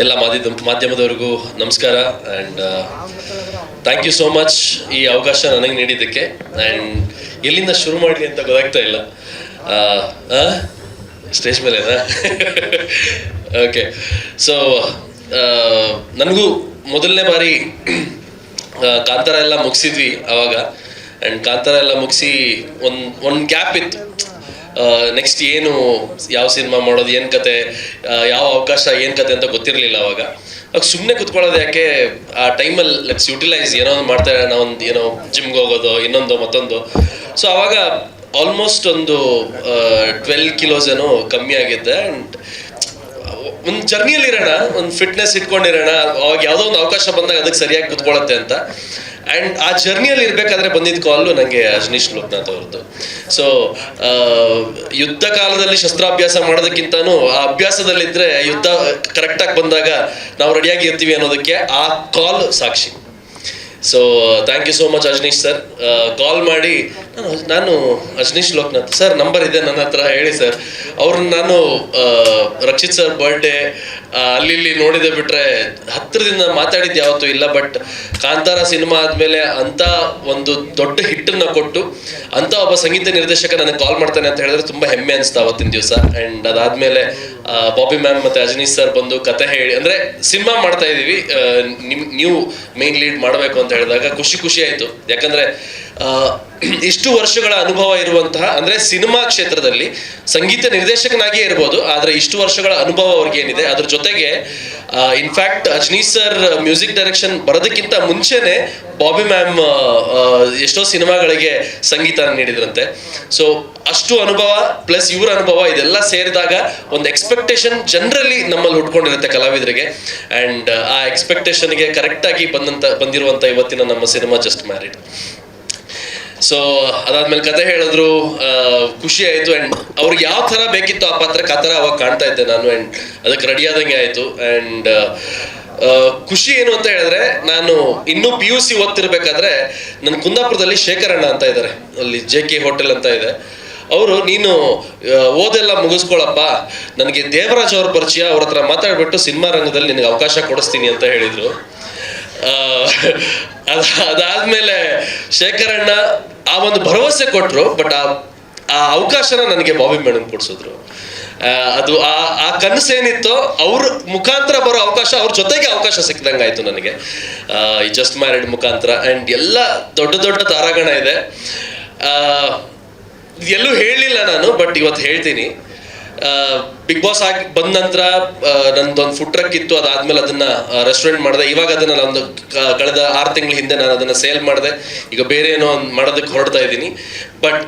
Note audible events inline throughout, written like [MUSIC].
ಎಲ್ಲ ಮಾಧ್ಯಮ ಮಾಧ್ಯಮದವರಿಗೂ ನಮಸ್ಕಾರ and thank you so much ಈ ಅವಕಾಶ ನನಗೆ ನೀಡಿದ್ದಕ್ಕೆ ಆ್ಯಂಡ್ ಎಲ್ಲಿಂದ ಶುರು ಮಾಡಲಿ ಅಂತ ಗೊತ್ತಾಗ್ತಾ ಇಲ್ಲ. ಸ್ಟೇಜ್ ಮೇಲೆನಾ? [LAUGHS] ಓಕೆ ಸೊ ನನಗೂ ಮೊದಲನೇ ಬಾರಿ ಕಾಂತಾರ ಎಲ್ಲ ಮುಗಿಸಿದ್ವಿ ಆವಾಗ ಆ್ಯಂಡ್ ಕಾಂತಾರ ಎಲ್ಲ ಮುಗಿಸಿ ಒಂದು ಒಂದು ಗ್ಯಾಪ್ ಇತ್ತು. ನೆಕ್ಸ್ಟ್ ಏನು, ಯಾವ ಸಿನಿಮಾ ಮಾಡೋದು, ಏನು ಕತೆ ಯಾವ ಅವಕಾಶ, ಏನು ಕತೆ ಅಂತ ಗೊತ್ತಿರಲಿಲ್ಲ ಅವಾಗ. ಅವಾಗ ಸುಮ್ಮನೆ ಕುತ್ಕೊಳ್ಳೋದು ಯಾಕೆ, ಆ ಟೈಮಲ್ಲಿ ಲೆಟ್ಸ್ ಯುಟಿಲೈಸ್ ಏನೋ ಒಂದು ಮಾಡ್ತಾ ಒಂದು ಏನೋ ಜಿಮ್ಗೆ ಹೋಗೋದು, ಇನ್ನೊಂದು, ಮತ್ತೊಂದು. ಸೊ ಅವಾಗ ಆಲ್ಮೋಸ್ಟ್ ಒಂದು ಟ್ವೆಲ್ ಕಿಲೋಸ್ ಏನೋ ಕಮ್ಮಿ ಆಗಿದ್ದೆ. ಆ್ಯಂಡ್ ಒಂದು ಜರ್ನಿಯಲ್ಲಿ ಇರೋಣ, ಒಂದು ಫಿಟ್ನೆಸ್ ಇಟ್ಕೊಂಡಿರೋಣ, ಅವಾಗ ಯಾವುದೋ ಒಂದು ಅವಕಾಶ ಬಂದಾಗ ಅದಕ್ಕೆ ಸರಿಯಾಗಿ ಕುತ್ಕೊಳ್ಳುತ್ತೆ ಅಂತ. ಆ್ಯಂಡ್ ಆ ಜರ್ನಿಯಲ್ಲಿ ಇರಬೇಕಾದ್ರೆ ಬಂದಿದ್ದ ಕಾಲು ನನಗೆ ಅಜನೀಶ್ ಲೋಕನಾಥ್ ಅವ್ರದ್ದು. ಸೊ ಯುದ್ಧ ಕಾಲದಲ್ಲಿ ಶಸ್ತ್ರಾಭ್ಯಾಸ ಮಾಡೋದಕ್ಕಿಂತನೂ ಆ ಅಭ್ಯಾಸದಲ್ಲಿದ್ದರೆ ಯುದ್ಧ ಕರೆಕ್ಟಾಗಿ ಬಂದಾಗ ನಾವು ರೆಡಿಯಾಗಿ ಇರ್ತೀವಿ ಅನ್ನೋದಕ್ಕೆ ಆ call Sakshi. So thank you so much Ajaneesh sir call ಮಾಡಿ ನಾನು ನಾನು ಅಜನೀಶ್ ಲೋಕನಾಥ್ ಸರ್ ನಂಬರ್ ಇದೆ ನನ್ನ ಹತ್ರ ಹೇಳಿ ಸರ್ ಅವ್ರನ್ನ ನಾನು ಆ, ರಕ್ಷಿತ್ ಸರ್ ಬರ್ಡೇ ಅಲ್ಲಿ ಇಲ್ಲಿ ನೋಡಿದೆ ಬಿಟ್ರೆ ಹತ್ತಿರದಿಂದ ಮಾತಾಡಿದ್ದು ಯಾವತ್ತೂ ಇಲ್ಲ ಬಟ್ ಕಾಂತಾರ ಸಿನಿಮಾ ಆದಮೇಲೆ ಅಂತ ಒಂದು ದೊಡ್ಡ ಹಿಟ್ಟನ್ನ ಕೊಟ್ಟು ಅಂತ ಒಬ್ಬ ಸಂಗೀತ ನಿರ್ದೇಶಕ ನನಗೆ ಕಾಲ್ ಮಾಡ್ತಾನೆ ಅಂತ ಹೇಳಿದ್ರೆ ತುಂಬ ಹೆಮ್ಮೆ ಅನಿಸ್ತಾ ಅವತ್ತಿನ ದಿವಸ. ಆ್ಯಂಡ್ ಅದಾದಮೇಲೆ ಬಾಬಿ ಮ್ಯಾಮ್ ಮತ್ತೆ ಅಜನೀಶ್ ಸರ್ ಬಂದು ಕತೆ ಹೇಳಿ ಅಂದ್ರೆ ಸಿನಿಮಾ ಮಾಡ್ತಾ ಇದ್ದೀವಿ ಆ, ನಿಮ್ ನೀವು ಮೇನ್ ಲೀಡ್ ಮಾಡಬೇಕು ಅಂತ ಹೇಳಿದಾಗ ಖುಷಿ ಖುಷಿ ಆಯಿತು. ಯಾಕಂದರೆ [CLEARS THROAT] ಇಷ್ಟು ವರ್ಷಗಳ ಅನುಭವ ಇರುವಂತಹ, ಅಂದ್ರೆ ಸಿನಿಮಾ ಕ್ಷೇತ್ರದಲ್ಲಿ ಸಂಗೀತ ನಿರ್ದೇಶಕನಾಗಿಯೇ ಇರ್ಬೋದು, ಆದ್ರೆ ಇಷ್ಟು ವರ್ಷಗಳ ಅನುಭವ ಅವ್ರಿಗೆ ಏನಿದೆ ಅದ್ರ ಜೊತೆಗೆ in fact Ajni sir music direction ಬರೋದಕ್ಕಿಂತ ಮುಂಚೆನೆ ಬಾಬಿ ಮ್ಯಾಮ್ ಎಷ್ಟೋ ಸಿನಿಮಾಗಳಿಗೆ ಸಂಗೀತ ನೀಡಿದ್ರಂತೆ. ಸೊ ಅಷ್ಟು ಅನುಭವ ಪ್ಲಸ್ ಇವರ ಅನುಭವ ಇದೆಲ್ಲ ಸೇರಿದಾಗ ಒಂದು ಎಕ್ಸ್ಪೆಕ್ಟೇಷನ್ ಜನರಲಿ ನಮ್ಮಲ್ಲಿ ಹುಟ್ಕೊಂಡಿರುತ್ತೆ ಕಲಾವಿದರಿಗೆ. ಅಂಡ್ ಆ ಎಕ್ಸ್ಪೆಕ್ಟೇಷನ್ಗೆ ಕರೆಕ್ಟಾಗಿ ಬಂದಂತ ಬಂದಿರುವಂಥ ಇವತ್ತಿನ ನಮ್ಮ ಸಿನಿಮಾ ಜಸ್ಟ್ ಮ್ಯಾರಿಡ್ ಸೊ ಅದಾದ್ಮೇಲೆ ಕತೆ ಹೇಳಿದ್ರು ಖುಷಿ ಆಯಿತು ಆ್ಯಂಡ್ ಅವ್ರಿಗೆ ಯಾವ ಥರ ಬೇಕಿತ್ತು ಆ ಪಾತ್ರಕ್ಕೆ ಆ ಥರ ಅವಾಗ ಕಾಣ್ತಾ ಇದ್ದೆ ನಾನು ಆ್ಯಂಡ್ ಅದಕ್ಕೆ ರೆಡಿ ಆದಂಗೆ ಆಯಿತು ಆ್ಯಂಡ್ ಖುಷಿ ಏನು ಅಂತ ಹೇಳಿದ್ರೆ ನಾನು ಇನ್ನೂ ಪಿ ಯು ಸಿ ಓದ್ತಿರ್ಬೇಕಾದ್ರೆ ನನ್ನ ಕುಂದಾಪುರದಲ್ಲಿ ಶೇಖರಣ್ಣ ಅಂತ ಇದ್ದಾರೆ ಅಲ್ಲಿ ಜೆ ಕೆ ಹೋಟೆಲ್ ಅಂತ ಇದೆ. ಅವರು, ನೀನು ಓದೆಲ್ಲ ಮುಗಿಸ್ಕೊಳಪ್ಪ. ನನಗೆ ದೇವರಾಜ್ ಅವ್ರ ಪರಿಚಯ ಅವ್ರ ಹತ್ರ ಮಾತಾಡ್ಬಿಟ್ಟು ಸಿನಿಮಾ ರಂಗದಲ್ಲಿ ನಿನಗೆ ಅವಕಾಶ ಕೊಡಿಸ್ತೀನಿ ಅಂತ ಹೇಳಿದರು. ಅದ, ಅದಾದ್ಮೇಲೆ ಶೇಖರಣ್ಣ ಆ ಒಂದು ಭರವಸೆ ಕೊಟ್ಟರು ಬಟ್ ಆ ಅವಕಾಶನ ನನಗೆ ಬಾಬಿ ಮೇಡಮ್ ಕೊಡಿಸಿದ್ರು. ಅದು ಆ ಆ ಕನಸೇನಿತ್ತೋ ಅವ್ರ ಮುಖಾಂತರ ಬರೋ ಅವಕಾಶ, ಅವ್ರ ಜೊತೆಗೆ ಅವಕಾಶ ಸಿಕ್ದಂಗೆ ಆಯಿತು ನನಗೆ. ಈ ಜಸ್ಟ್ ಮ್ಯಾರಿಡ್ ಮುಖಾಂತರ ಆ್ಯಂಡ್ ಎಲ್ಲ ದೊಡ್ಡ ದೊಡ್ಡ ತಾರಾಗಣ ಇದೆ. ಎಲ್ಲೂ ಹೇಳಿಲ್ಲ ನಾನು ಬಟ್ ಇವತ್ತು ಹೇಳ್ತೀನಿ. ಬಿಗ್ ಬಾಸ್ ಆಗಿ ಬಂದ ನಂತರ ನಂದೊಂದು ಫುಡ್ ಟ್ರಕ್ ಇತ್ತು, ಅದಾದ್ಮೇಲೆ ಅದನ್ನ ರೆಸ್ಟೋರೆಂಟ್ ಮಾಡಿದೆ. ಇವಾಗ ಅದನ್ನ ನಾನು ಕಳೆದ ಆರು ತಿಂಗಳ ಹಿಂದೆ ನಾನು ಅದನ್ನ ಸೇಲ್ ಮಾಡಿದೆ. ಈಗ ಬೇರೆ ಏನೋ ಒಂದು ಮಾಡೋದಕ್ಕೆ ಹೊರಡ್ತಾ ಇದ್ದೀನಿ. ಬಟ್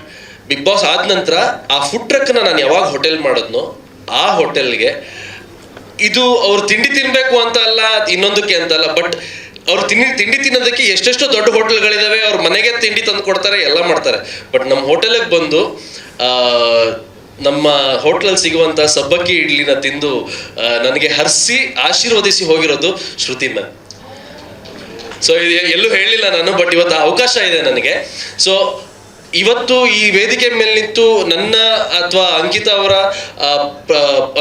ಬಿಗ್ ಬಾಸ್ ಆದ ನಂತರ, ಆ ಫುಡ್ ಟ್ರಕ್ನ ನಾನು ಯಾವಾಗ ಹೋಟೆಲ್ ಮಾಡಿದ್ನೋ, ಆ ಹೋಟೆಲ್ಗೆ ಇದು ಅವ್ರು ತಿಂಡಿ ತಿನ್ಬೇಕು ಅಂತ ಅಲ್ಲ ಇನ್ನೊಂದಕ್ಕೆ ಅಂತ ಅಲ್ಲ ಬಟ್ ಅವ್ರು ತಿಂಡಿ ತಿಂಡಿ ತಿನ್ನೋದಕ್ಕೆ ಎಷ್ಟೆಷ್ಟು ದೊಡ್ಡ ಹೋಟೆಲ್ಗಳಿದಾವೆ. ಅವ್ರ ಮನೆಗೆ ತಿಂಡಿ ತಂದು ಕೊಡ್ತಾರೆ, ಎಲ್ಲ ಮಾಡ್ತಾರೆ. ಬಟ್ ನಮ್ಮ ಹೋಟೆಲಿಗೆ ಬಂದು ನಮ್ಮ ಹೋಟ್ಲಲ್ಲಿ ಸಿಗುವಂಥ ಸಬ್ಬಕ್ಕಿ ಇಡ್ಲಿನ ತಿಂದು ನನಗೆ ಹರಿಸಿ ಆಶೀರ್ವದಿಸಿ ಹೋಗಿರೋದು ಶ್ರುತಿ ಮ್ಯಾಮ್. ಸೊ ಇದು ಎಲ್ಲೂ ಹೇಳಿಲ್ಲ ನಾನು ಬಟ್ ಇವತ್ತು ಅವಕಾಶ ಇದೆ ನನಗೆ. ಸೊ ಇವತ್ತು ಈ ವೇದಿಕೆ ಮೇಲೆ ನಿಂತು ನನ್ನ ಅಥವಾ ಅಂಕಿತಾ ಅವರ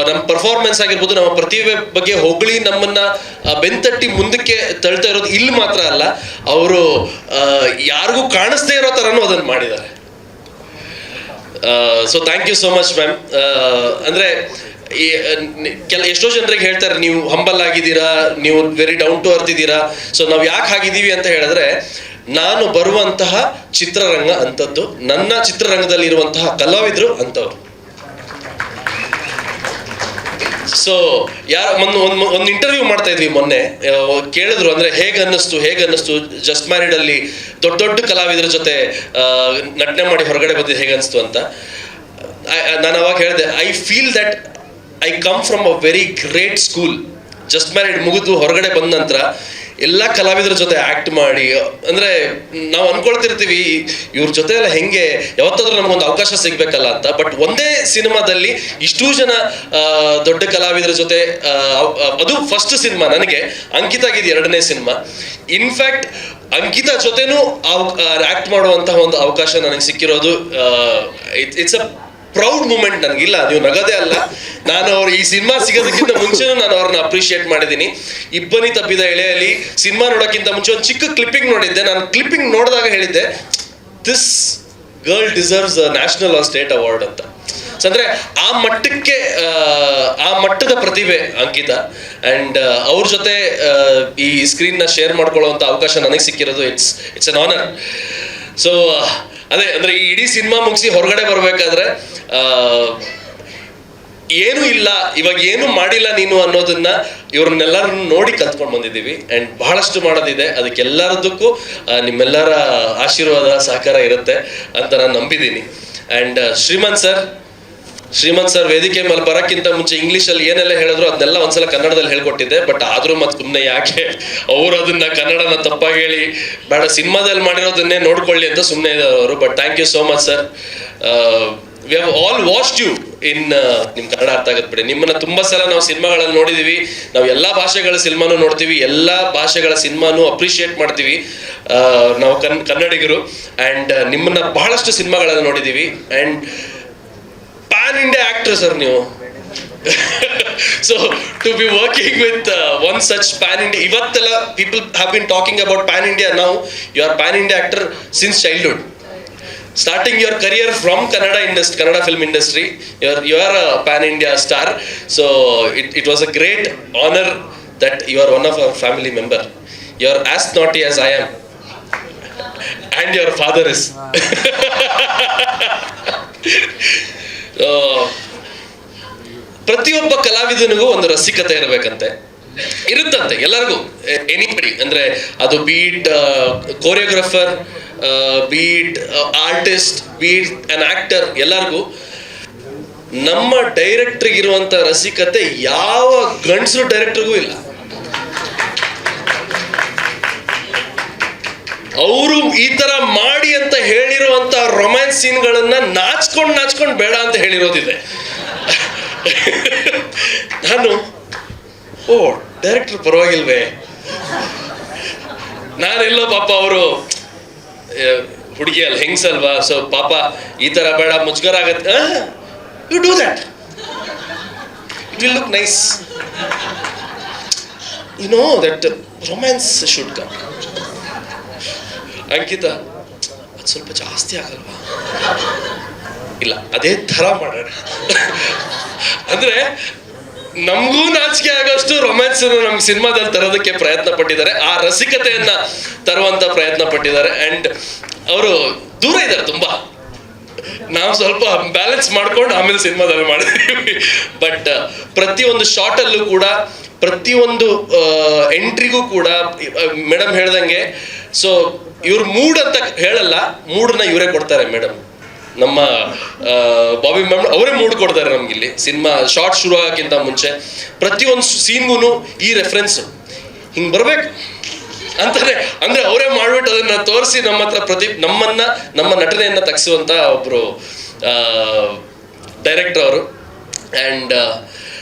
ನಮ್ಮ ಪರ್ಫಾರ್ಮೆನ್ಸ್ ಆಗಿರ್ಬೋದು, ನಮ್ಮ ಪ್ರತಿಭೆ ಬಗ್ಗೆ ಹೊಗಳಿ ನಮ್ಮನ್ನ ಬೆಂತಟ್ಟಿ ಮುಂದಕ್ಕೆ ತಳ್ತಾ ಇರೋದು ಇಲ್ಲಿ ಮಾತ್ರ ಅಲ್ಲ, ಅವರು ಯಾರಿಗೂ ಕಾಣಿಸ್ದೇ ಇರೋ ಥರನೂ ಅದನ್ನು ಮಾಡಿದ್ದಾರೆ. So thank you so much ma'am ಅಂದರೆ ಕೆಲ, ಎಷ್ಟೋ ಜನರಿಗೆ ಹೇಳ್ತಾರೆ, ನೀವು ಹಂಬಲ್ ಆಗಿದ್ದೀರಾ, ನೀವು ವೆರಿ ಡೌನ್ ಟು ಅರ್ತ್ ಇದ್ದೀರಾ. ಸೊ ನಾವು ಯಾಕೆ ಆಗಿದ್ದೀವಿ ಅಂತ ಹೇಳಿದ್ರೆ, ನಾನು ಬರುವಂತಹ ಚಿತ್ರರಂಗ ಅಂಥದ್ದು, ನನ್ನ ಚಿತ್ರರಂಗದಲ್ಲಿ ಇರುವಂತಹ ಕಲಾವಿದರು ಅಂಥವ್ರು. ಸೊ ಯಾರ ಒಂದು ಒಂದು ಇಂಟರ್ವ್ಯೂ ಮಾಡ್ತಾ ಇದ್ವಿ ಮೊನ್ನೆ. ಕೇಳಿದ್ರು ಅಂದ್ರೆ ಹೇಗೆ ಅನ್ನಿಸ್ತು ಹೇಗೆ ಅನ್ನಿಸ್ತು? ಜಸ್ಟ್ ಮ್ಯಾರಿಡ್ ಅಲ್ಲಿ ದೊಡ್ಡ ದೊಡ್ಡ ಕಲಾವಿದರ ಜೊತೆ ನಟನೆ ಮಾಡಿ ಹೊರಗಡೆ ಬಂದಿದ್ದು ಹೇಗೆ ಅನಿಸ್ತು ಅಂತ. ನಾನು ಅವಾಗ ಹೇಳಿದೆ I feel that I come from a very great school just married ಮುಗಿದು ಹೊರಗಡೆ ಬಂದ ನಂತರ ಎಲ್ಲ ಕಲಾವಿದರ ಜೊತೆ ಆಕ್ಟ್ ಮಾಡಿ, ಅಂದ್ರೆ ನಾವು ಅನ್ಕೊಳ್ತಿರ್ತೀವಿ, ಇವ್ರ ಜೊತೆ ಎಲ್ಲ ಹೆಂಗೆ, ಯಾವತ್ತಾದ್ರೂ ನಮಗೊಂದು ಅವಕಾಶ ಸಿಗ್ಬೇಕಲ್ಲ ಅಂತ. ಬಟ್ ಒಂದೇ ಸಿನಿಮಾದಲ್ಲಿ ಇಷ್ಟೂ ಜನ ದೊಡ್ಡ ಕಲಾವಿದರ ಜೊತೆ ಅದು ಫಸ್ಟ್ ಸಿನಿಮಾ ನನಗೆ ಅಂಕಿತಾಗಿದ್ದು ಎರಡನೇ ಸಿನಿಮಾ. ಇನ್ಫ್ಯಾಕ್ಟ್ ಅಂಕಿತಾ ಜೊತೆನೂ ಆಕ್ಟ್ ಮಾಡುವಂತಹ ಒಂದು ಅವಕಾಶ ನನಗೆ ಸಿಕ್ಕಿರೋದು ಇಟ್ಸ್ ಅ ಪ್ರೌಡ್ ಮೂಮೆಂಟ್ ನನಗಿಲ್ಲ ನೀವು ನಗದೇ ಅಲ್ಲ. ನಾನು ಅವ್ರು ಈ ಸಿನಿಮಾ ಸಿಗೋದಕ್ಕಿಂತ ಮುಂಚೆನೂ ನಾನು ಅವ್ರನ್ನ ಅಪ್ರಿಷಿಯೇಟ್ ಮಾಡಿದ್ದೀನಿ. ಇಬ್ಬನಿ ತಪ್ಪಿದ ಎಳೆಯಲ್ಲಿ ಸಿನಿಮಾ ನೋಡೋಕ್ಕಿಂತ ಮುಂಚೆ ಒಂದು ಚಿಕ್ಕ ಕ್ಲಿಪ್ಪಿಂಗ್ ನೋಡಿದ್ದೆ. ನಾನು ಕ್ಲಿಪ್ಪಿಂಗ್ ನೋಡಿದಾಗ ಹೇಳಿದ್ದೆ this girl deserves national or state award ಅಂತ. ಅಂದ್ರೆ ಆ ಮಟ್ಟಕ್ಕೆ ಆ, ಮಟ್ಟದ ಪ್ರತಿಭೆ ಅಂಕಿತ. ಅಂಡ್ ಅವ್ರ ಜೊತೆ ಈ ಸ್ಕ್ರೀನ್ನ ಶೇರ್ ಮಾಡ್ಕೊಳ್ಳೋ ಅವಕಾಶ ನನಗೆ ಸಿಕ್ಕಿರೋದು ಇಟ್ಸ್ ಇಟ್ಸ್ ಆನರ್ ಸೊ ಅದೇ, ಅಂದ್ರೆ ಈ ಇಡೀ ಸಿನಿಮಾ ಮುಗಿಸಿ ಹೊರಗಡೆ ಬರ್ಬೇಕಾದ್ರೆ ಏನು ಇಲ್ಲ, ಇವಾಗ ಏನು ಮಾಡಿಲ್ಲ ನೀನು ಅನ್ನೋದನ್ನ ಇವ್ರನ್ನೆಲ್ಲರನ್ನು ನೋಡಿ ಕಲ್ತ್ಕೊಂಡು ಬಂದಿದ್ದೀವಿ. ಅಂಡ್ ಬಹಳಷ್ಟು ಮಾಡೋದಿದೆ. ಅದಕ್ಕೆಲ್ಲರದಕ್ಕೂ ನಿಮ್ಮೆಲ್ಲರ ಆಶೀರ್ವಾದ, ಸಹಕಾರ ಇರುತ್ತೆ ಅಂತ ನಾನು ನಂಬಿದ್ದೀನಿ. And Shrimanth sir Shrimanth sir ವೇದಿಕೆ ಮೇಲೆ ಬರಕ್ಕಿಂತ ಮುಂಚೆ ಇಂಗ್ಲಿಷ್ ಅಲ್ಲಿ ಏನೆಲ್ಲ ಹೇಳಿದ್ರು ಅದನ್ನೆಲ್ಲ ಒಂದ್ಸಲ ಕನ್ನಡದಲ್ಲಿ ಹೇಳ್ಕೊಟ್ಟಿದ್ದೆ ಬಟ್ ಆದ್ರೂ ಮತ್ತೆ ಸುಮ್ಮನೆ ಯಾಕೆ ಅವರು ಅದನ್ನ ಕನ್ನಡನ ತಪ್ಪಾಗಿ ಹೇಳಿ, ಬೇಡ, ಸಿನಿಮಾದಲ್ಲಿ ಮಾಡಿರೋದನ್ನೇ ನೋಡ್ಕೊಳ್ಳಿ ಅಂತ ಸುಮ್ಮನೆ ಇದ್ದಾರೆ but thank you so much sir we have all watched you in ನಿಮ್ ಕನ್ನಡ ಅರ್ಥ ಆಗತ್ತೆ ಬಿಡಿ. ನಿಮ್ಮನ್ನ ತುಂಬಾ ಸಲ ನಾವು ಸಿನಿಮಾಗಳಲ್ಲಿ ನೋಡಿದೀವಿ, ನಾವು ಎಲ್ಲಾ ಭಾಷೆಗಳ ಸಿನಿಮಾನು ನೋಡ್ತೀವಿ, ಎಲ್ಲಾ ಭಾಷೆಗಳ ಸಿನಿಮಾನು ಅಪ್ರಿಷಿಯೇಟ್ ಮಾಡ್ತೀವಿ. ನಾವು ಕನ್, ಕನ್ನಡಿಗರು ಅಂಡ್ ನಿಮ್ಮನ್ನ ಬಹಳಷ್ಟು ಸಿನಿಮಾಗಳಲ್ಲಿ ನೋಡಿದೀವಿ and PAN India actor sir ನೀವು so to be working with one such pan India ಇವತ್ತೆಲ್ಲ people have been talking about pan India ನಾವು you are pan India actor since childhood starting your career from Kannada industry, Kannada film industry. You're you are a pan India star. So it, it was a great honor that you are one of our family member. You're as naughty as I am. [LAUGHS] And your father is. [LAUGHS] ಪ್ರತಿಯೊಬ್ಬ ಕಲಾವಿದನಿಗೂ ಒಂದು ರಸಿಕತೆ ಇರಬೇಕಂತೆ. ಇರುತ್ತಂತೆ ಎಲ್ಲರಿಗೂ. Anybody ಅಂದ್ರೆ ಅದು be it choreographer be it artist be it an actor ಎಲ್ಲರಿಗೂ ನಮ್ಮ ಡೈರೆಕ್ಟ್ರಿಗಿರುವಂತ ರಸಿಕತೆ ಯಾವ ಗಂಡಸರು ಡೈರೆಕ್ಟ್ರಿಗೂ ಇಲ್ಲ. ಅವರು ಈ ತರ ಮಾಡಿ ಅಂತ ಹೇಳಿರುವಂತ ರೊಮ್ಯಾನ್ಸ್ ಸೀನ್ಗಳನ್ನ ನಾಚ್ಕೊಂಡು ನಾಚ್ಕೊಂಡು ಬೇಡ ಅಂತ ಹೇಳಿರೋದಿದೆ. ನಾನು, ಓ ಡೈರೆಕ್ಟರ್ ಪರವಾಗಿಲ್ವೇ? ನಾನೆಲ್ಲ ಪಾಪ ಅವರು ಹುಡುಗಿ ಅಲ್ಲ ಹೆಂಗ್ಸಲ್ವಾ ಸೊ ಪಾಪ ಈ ತರ ಬೇಡ ಮುಜುಗರ ಆಗತ್ತೆ you do that it will look nice you know that romance should come Ankita ಅದು ಸ್ವಲ್ಪ ಜಾಸ್ತಿ ಆಗಲ್ವಾ? ಇಲ್ಲ, ಅದೇ ಥರ ಮಾಡೋಣ. ಅಂದ್ರೆ, ನಮಗೂ ನಾಚಿಕೆ ಆಗೋಷ್ಟು ರೊಮ್ಯಾನ್ಸ್ ನಮ್ಮ ಸಿನಿಮಾದಲ್ಲಿ ತರೋದಕ್ಕೆ ಪ್ರಯತ್ನ ಪಟ್ಟಿದ್ದಾರೆ. ಆ ರಸಿಕತೆಯನ್ನ ತರುವಂಥ ಪ್ರಯತ್ನ ಪಟ್ಟಿದ್ದಾರೆ. ಅಂಡ್ ಅವರು ದೂರ ಇದ್ದಾರೆ ತುಂಬಾ. ನಾವು ಸ್ವಲ್ಪ ಬ್ಯಾಲೆನ್ಸ್ ಮಾಡ್ಕೊಂಡು ಆಮೇಲೆ ಸಿನಿಮಾದಲ್ಲಿ ಮಾಡಿದ್ವಿ. ಬಟ್ ಪ್ರತಿಯೊಂದು ಶಾರ್ಟಲ್ಲೂ ಕೂಡ, ಪ್ರತಿಯೊಂದು ಎಂಟ್ರಿಗೂ ಕೂಡ ಮೇಡಮ್ ಹೇಳ್ದಂಗೆ ಸೊ ಇವ್ರ ಮೂಡ್ ಅಂತ ಹೇಳಲ್ಲ ಮೂಡ್ನ ಇವರೇ ಕೊಡ್ತಾರೆ ಮೇಡಮ್ ನಮ್ಮ ಬಾಬಿ ಮ್ಯಾಮ್ ಅವರೇ ಮೂಡ್ ಕೊಡ್ತಾರೆ ನಮ್ಗಿಲ್ಲಿ. ಸಿನಿಮಾ ಶಾರ್ಟ್ ಶುರು ಆಗೋಕ್ಕಿಂತ ಮುಂಚೆ. ಪ್ರತಿಯೊಂದು ಸೀನ್ಗೂ ಈ ರೆಫರೆನ್ಸ್ ಹಿಂಗೆ ಬರ್ಬೇಕು? ಅಂತಾರೆ ಅಂದ್ರೆ ಅವರೇ ಮಾಡ್ಬಿಟ್ಟು ಅದನ್ನ ತೋರಿಸಿ ನಮ್ಮ ಹತ್ರ ಪ್ರತಿ, ನಮ್ಮನ್ನ, ನಮ್ಮ ನಟನೆಯನ್ನ ತಗ್ಸುವಂತ ಒಬ್ರು ಡೈರೆಕ್ಟರ್ ಅವರು. And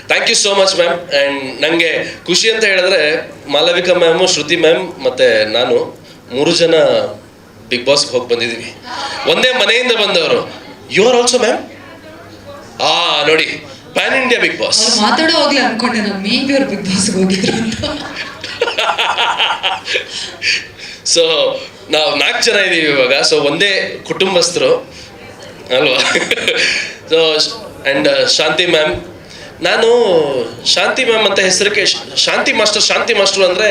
thank you so much ma'am and ನನಗೆ ಖುಷಿ ಅಂತ ಹೇಳಿದ್ರೆ, ಮಾಲವಿಕಾ ಮ್ಯಾಮು ಶ್ರುತಿ ಮ್ಯಾಮ್ ಮತ್ತೆ ನಾನು. ಮೂರು ಜನ ಬಿಗ್ ಬಾಸ್ಗೆ ಹೋಗಿ ಬಂದಿದ್ದೀವಿ ಒಂದೇ ಮನೆಯಿಂದ ಬಂದವರು. ಯು ಆರ್ ಆಲ್ಸೋ ಮ್ಯಾಮ್ ಆ ನೋಡಿ ಪ್ಯಾನ್ ಇಂಡಿಯಾ ಬಿಗ್ ಬಾಸ್ ಮಾತಾಡೋ ಹೋಗ್ಲಿ ಅನ್ಕೊಂಡೆ ನಾನು. ಅವ್ರು ಬಿಗ್ ಬಾಸ್ಗೆ ಹೋಗಿದ್ರು ಅಂತ. ಸೊ ನಾವು ನಾಲ್ಕು ಜನ ಇದ್ದೀವಿ ಇವಾಗ. ಸೊ ಒಂದೇ ಕುಟುಂಬಸ್ಥರು. ಅಲ್ವಾ? ಸೊ ಆ್ಯಂಡ್ ಶಾಂತಿ ಮ್ಯಾಮ್ ನಾನು ಶಾಂತಿ ಮ್ಯಾಮ್ ಅಂತ ಹೆಸರಿಗೆ ಶಾಂತಿ ಮಾಸ್ಟರ್ ಶಾಂತಿ ಮಾಸ್ಟರ್ ಅಂದ್ರೆ,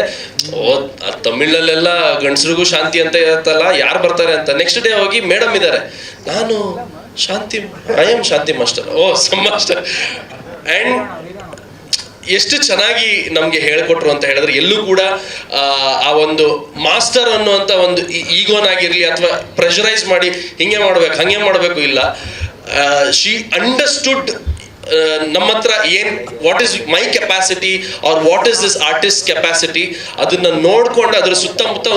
ಓ ತಮಿಳಲ್ಲೆಲ್ಲ ಗಂಡಸ್ರಿಗೂ ಶಾಂತಿ ಅಂತ ಇರುತ್ತಲ್ಲ, ಯಾರು ಬರ್ತಾರೆ ಅಂತ. ನೆಕ್ಸ್ಟ್ ಡೇ ಹೋಗಿ ಮೇಡಮ್ ಇದ್ದಾರೆ ನಾನು Shanti I am Shanti master. Awesome master. And ಎಷ್ಟು ಚೆನ್ನಾಗಿ ನಮಗೆ ಹೇಳಿಕೊಟ್ರು ಅಂತ ಹೇಳಿದ್ರೆ, ಎಲ್ಲೂ ಕೂಡ, ಆ ಒಂದು ಮಾಸ್ಟರ್ ಅನ್ನುವಂಥ ಒಂದು ಈಗೋನಾಗಿರಲಿ ಅಥವಾ ಪ್ರೆಷರೈಸ್ ಮಾಡಿ, ಹಿಂಗೆ ಮಾಡ್ಬೇಕು, ಹಂಗೆ ಮಾಡಬೇಕು ಇಲ್ಲ. ಶಿ ಅಂಡರ್ಸ್ಟುಡ್ ನಮ್ಮ ಹತ್ರ ಏನ್ what is my capacity or what is this artist capacity ಅದನ್ನ ನೋಡ್ಕೊಂಡು ಅದ್ರ ಸುತ್ತಮುತ್ತ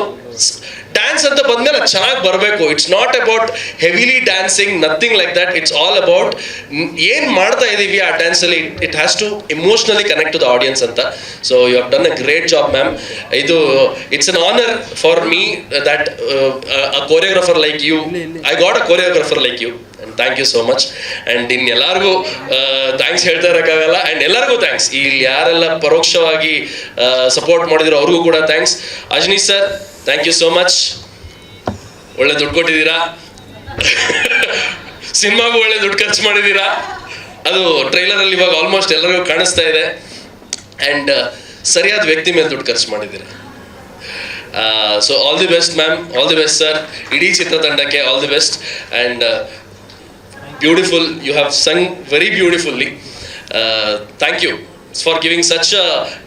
ಡ್ಯಾನ್ಸ್ ಅಂತ ಬಂದ್ಮೇಲೆ ಅದು ಚೆನ್ನಾಗಿ ಬರಬೇಕು. It's not about heavily dancing nothing like that it's all about ಏನು ಮಾಡ್ತಾ ಇದ್ದೀವಿ ಆ ಡ್ಯಾನ್ಸಲ್ಲಿ it has to emotionally connect to the audience ಅಂತ. So you have done a great job ma'am ಇದು it's an honour for me that a choreographer like you I got a choreographer like you and thank you so much and in ಎಲ್ಲರಿಗೂ thanks ಹೇಳ್ತಾ ಇರೋಕ್ಕಾಗಲ್ಲ and ಎಲ್ಲರಿಗೂ thanks ಇಲ್ಲಿ ಯಾರೆಲ್ಲ ಪರೋಕ್ಷವಾಗಿ support ಮಾಡಿದ್ರು ಅವ್ರಿಗೂ ಕೂಡ thanks Ajaneesh sir thank you so much ಒಳ್ಳೆ ದುಡ್ಡು ಕೊಟ್ಟಿದ್ದೀರಾ? [LAUGHS] ಸಿನಿಮಾಗೂ ಒಳ್ಳೆ ದುಡ್ಡು ಖರ್ಚು ಮಾಡಿದ್ದೀರಾ? ಅದು ಟ್ರೈಲರಲ್ಲಿ ಇವಾಗ ಆಲ್ಮೋಸ್ಟ್ ಎಲ್ಲರಿಗೂ ಕಾಣಿಸ್ತಾ ಇದೆ. ಆ್ಯಂಡ್ ಸರಿಯಾದ ವ್ಯಕ್ತಿ ಮೇಲೆ ದುಡ್ಡು ಖರ್ಚು ಮಾಡಿದ್ದೀರಾ? So all the best ma'am all the best sir ಇಡೀ ಚಿತ್ರತಂಡಕ್ಕೆ all the best and beautiful you have sung very beautifully thank you for giving such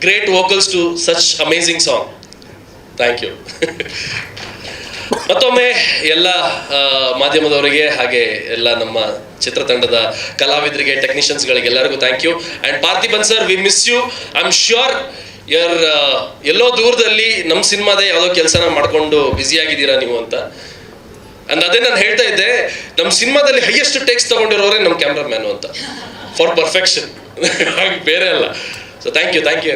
great vocals to such amazing song thank you ಮತ್ತೊಮ್ಮೆ ಎಲ್ಲ ಮಾಧ್ಯಮದವರಿಗೆ ಹಾಗೆ ಎಲ್ಲ ನಮ್ಮ ಚಿತ್ರತಂಡದ ಕಲಾವಿದರಿಗೆ ಟೆಕ್ನಿಷಿಯನ್ಸ್ಗಳಿಗೆ ಎಲ್ಲರಿಗೂ thank you and Parthiban sir we miss you I am sure you're ಎಲ್ಲೋ ದೂರದಲ್ಲಿ ನಮ್ಮ ಸಿನಿಮಾದೇ ಯಾವುದೋ ಕೆಲಸನ ಮಾಡ್ಕೊಂಡು ಬ್ಯುಸಿಯಾಗಿದ್ದೀರಾ ನೀವು ಅಂತ. ಅಂಡ್ ಅದೇ ನಾನು ಹೇಳ್ತಾ ಇದ್ದೆ ನಮ್ಮ ಸಿನಿಮಾದಲ್ಲಿ ಹೈಯೆಸ್ಟ್ ಟೆಕ್ಸ್ ತಗೊಂಡಿರೋರೇ ನಮ್ಮ ಕ್ಯಾಮ್ರಾಮ್ಯಾನು ಅಂತ. ಫಾರ್ ಪರ್ಫೆಕ್ಷನ್ [LAUGHS] ಹಾಗೆ ಬೇರೆ ಅಲ್ಲ. So thank you thank you